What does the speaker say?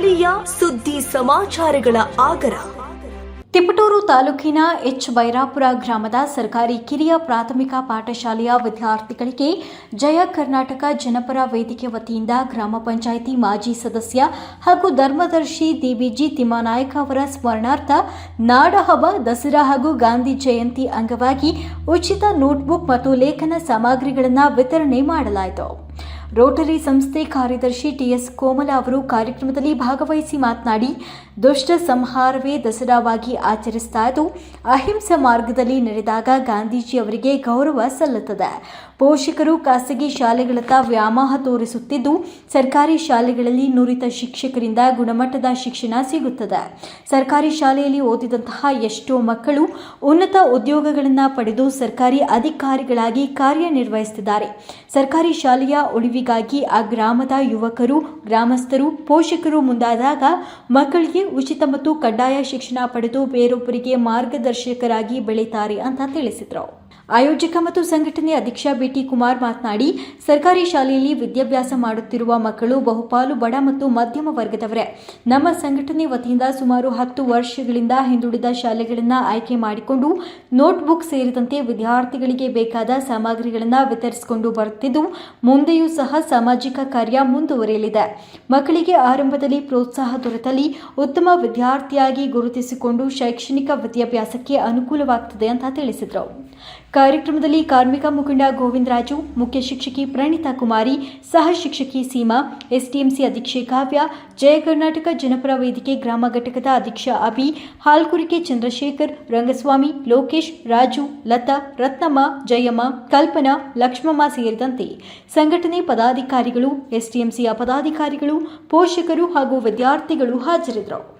ಸ್ಥಳೀಯ ಸುದ್ದಿ ಸಮಾಚಾರಗಳ ಆಗರ. ತಿಪಟೂರು ತಾಲೂಕಿನ ಎಚ್ ಬೈರಾಪುರ ಗ್ರಾಮದ ಸರ್ಕಾರಿ ಕಿರಿಯ ಪ್ರಾಥಮಿಕ ಪಾಠಶಾಲೆಯ ವಿದ್ಯಾರ್ಥಿಗಳಿಗೆ ಜಯ ಕರ್ನಾಟಕ ಜನಪರ ವೇದಿಕೆ ವತಿಯಿಂದ ಗ್ರಾಮ ಪಂಚಾಯಿತಿ ಮಾಜಿ ಸದಸ್ಯ ಹಾಗೂ ಧರ್ಮದರ್ಶಿ ದಿಬಿಜಿ ತಿಮ್ಮಾನಾಯಕ ಅವರ ಸ್ಮರಣಾರ್ಥ ನಾಡಹಬ್ಬ ದಸರಾ ಹಾಗೂ ಗಾಂಧಿ ಜಯಂತಿ ಅಂಗವಾಗಿ ಉಚಿತ ನೋಟ್ಬುಕ್ ಮತ್ತು ಲೇಖನ ಸಾಮಗ್ರಿಗಳನ್ನು ವಿತರಣೆ ಮಾಡಲಾಯಿತು. ರೋಟರಿ ಸಂಸ್ಥೆ ಕಾರ್ಯದರ್ಶಿ ಟಿಎಸ್ ಕೋಮಲ ಅವರು ಕಾರ್ಯಕ್ರಮದಲ್ಲಿ ಭಾಗವಹಿಸಿ ಮಾತನಾಡಿ, ದುಷ್ಟ ಸಂಹಾರವೇ ದಸರಾವಾಗಿ ಆಚರಿಸ್ತಾ ಇದ್ದು, ಅಹಿಂಸೆ ಮಾರ್ಗದಲ್ಲಿ ನಡೆದಾಗ ಗಾಂಧೀಜಿ ಅವರಿಗೆ ಗೌರವ ಸಲ್ಲುತ್ತದೆ. ಪೋಷಕರು ಖಾಸಗಿ ಶಾಲೆಗಳತ್ತ ವ್ಯಾಮೋಹ ತೋರಿಸುತ್ತಿದ್ದು, ಸರ್ಕಾರಿ ಶಾಲೆಗಳಲ್ಲಿ ನುರಿತ ಶಿಕ್ಷಕರಿಂದ ಗುಣಮಟ್ಟದ ಶಿಕ್ಷಣ ಸಿಗುತ್ತದೆ. ಸರ್ಕಾರಿ ಶಾಲೆಯಲ್ಲಿ ಓದಿದಂತಹ ಎಷ್ಟೋ ಮಕ್ಕಳು ಉನ್ನತ ಉದ್ಯೋಗಗಳನ್ನು ಪಡೆದು ಸರ್ಕಾರಿ ಅಧಿಕಾರಿಗಳಾಗಿ ಕಾರ್ಯನಿರ್ವಹಿಸುತ್ತಿದ್ದಾರೆ. ಸರ್ಕಾರಿ ಶಾಲೆಯ ಉಳಿವಿಗಾಗಿ ಆ ಗ್ರಾಮದ ಯುವಕರು, ಗ್ರಾಮಸ್ಥರು, ಪೋಷಕರು ಮುಂದಾದಾಗ ಮಕ್ಕಳಿಗೆ ಉಚಿತ ಮತ್ತು ಕಡ್ಡಾಯ ಶಿಕ್ಷಣ ಪಡೆದು ಬೇರೊಬ್ಬರಿಗೆ ಮಾರ್ಗದರ್ಶಕರಾಗಿ ಬೆಳೀತಾರೆ ಅಂತ ತಿಳಿಸಿದರು. ಆಯೋಜಕ ಮತ್ತು ಸಂಘಟನೆ ಅಧ್ಯಕ್ಷ ಬಿಟಿ ಕುಮಾರ್ ಮಾತನಾಡಿ, ಸರ್ಕಾರಿ ಶಾಲೆಯಲ್ಲಿ ವಿದ್ಯಾಭ್ಯಾಸ ಮಾಡುತ್ತಿರುವ ಮಕ್ಕಳು ಬಹುಪಾಲು ಬಡ ಮತ್ತು ಮಧ್ಯಮ ವರ್ಗದವರೇ. ನಮ್ಮ ಸಂಘಟನೆ ವತಿಯಿಂದ ಸುಮಾರು ಹತ್ತು ವರ್ಷಗಳಿಂದ ಹಿಂದುಳಿದ ಶಾಲೆಗಳನ್ನು ಆಯ್ಕೆ ಮಾಡಿಕೊಂಡು ನೋಟ್ಬುಕ್ ಸೇರಿದಂತೆ ವಿದ್ಯಾರ್ಥಿಗಳಿಗೆ ಬೇಕಾದ ಸಾಮಗ್ರಿಗಳನ್ನು ವಿತರಿಸಿಕೊಂಡು ಬರುತ್ತಿದ್ದು, ಮುಂದೆಯೂ ಸಹ ಸಾಮಾಜಿಕ ಕಾರ್ಯ ಮುಂದುವರೆಯಲಿದೆ. ಮಕ್ಕಳಿಗೆ ಆರಂಭದಲ್ಲಿ ಪ್ರೋತ್ಸಾಹ ದೊರೆತಲ್ಲಿ ಉತ್ತಮ ವಿದ್ಯಾರ್ಥಿಯಾಗಿ ಗುರುತಿಸಿಕೊಂಡು ಶೈಕ್ಷಣಿಕ ವಿದ್ಯಾಭ್ಯಾಸಕ್ಕೆ ಅನುಕೂಲವಾಗುತ್ತದೆ ಅಂತ ತಿಳಿಸಿದರು. ಕಾರ್ಯಕ್ರಮದಲ್ಲಿ ಕಾರ್ಮಿಕ ಮುಖಂಡ ಗೋವಿಂದರಾಜು, ಮುಖ್ಯ ಶಿಕ್ಷಕಿ ಪ್ರಣೀತಾ ಕುಮಾರಿ, ಸಹ ಶಿಕ್ಷಕಿ ಸೀಮಾ, ಎಸ್ಡಿಎಂಸಿ ಅಧ್ಯಕ್ಷೆ ಕಾವ್ಯ, ಜಯ ಕರ್ನಾಟಕ ಜನಪರ ವೇದಿಕೆ ಗ್ರಾಮ ಘಟಕದ ಅಧ್ಯಕ್ಷ ಅಭಿ, ಹಾಲ್ಕುರಿಕೆ ಚಂದ್ರಶೇಖರ್, ರಂಗಸ್ವಾಮಿ, ಲೋಕೇಶ್, ರಾಜು, ಲತಾ, ರತ್ನಮ್ಮ, ಜಯಮ್ಮ, ಕಲ್ಪನಾ, ಲಕ್ಷ್ಮಮ್ಮ ಸೇರಿದಂತೆ ಸಂಘಟನೆ ಪದಾಧಿಕಾರಿಗಳು ಎಸ್ಡಿಎಂಸಿಯ ಪದಾಧಿಕಾರಿಗಳು, ಪೋಷಕರು ಹಾಗೂ ವಿದ್ಯಾರ್ಥಿಗಳು ಹಾಜರಿದ್ದರು.